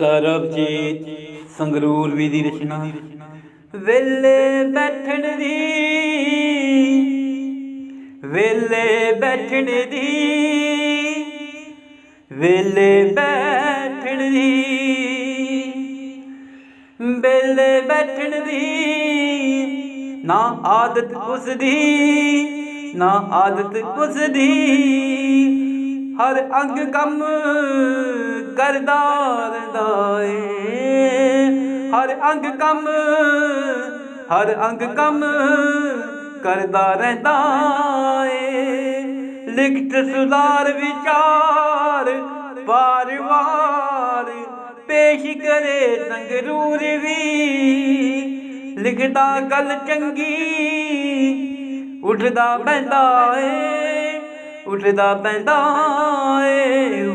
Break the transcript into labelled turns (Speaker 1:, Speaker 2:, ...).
Speaker 1: ਸਰਬਜੀਤ ਸੰਗਰੂਰ ਵੀ ਦੀ ਰਚਨਾ। ਵੇਲੇ ਬੈਠਣ ਦੀ, ਵੇਲੇ ਬੈਠਣ ਦੀ, ਵੇਲੇ ਬੈਠਣ ਦੀ, ਵੇਲੇ ਬੈਠਣ ਦੀ, ਨਾ ਆਦਤ ਉਸ ਦੀ, ਨਾ ਆਦਤ ਉਸ ਦੀ। ਹਰ ਅੰਗ ਕੰਮ ਕਰਦਾ ਰਹਿੰਦਾ ਏ। ਹਰ ਅੰਗ ਕੰਮ, ਹਰ ਅੰਗ ਕੰਮ ਕਰਦਾ ਰਹਿੰਦਾ ਏ। ਲਿਖਤ ਸੁਧਾਰ ਵਿਚਾਰ ਵਾਰ-ਵਾਰ ਪੇਸ਼ ਕਰੇ ਸੰਗਰੂਰ ਵੀ। ਲਿਖਦਾ ਗੱਲ ਚੰਗੀ, ਉੱਠਦਾ ਬੈਂਦਾ ਏ। ਉੱਠਦਾ ਪੈਂਦਾ ਏ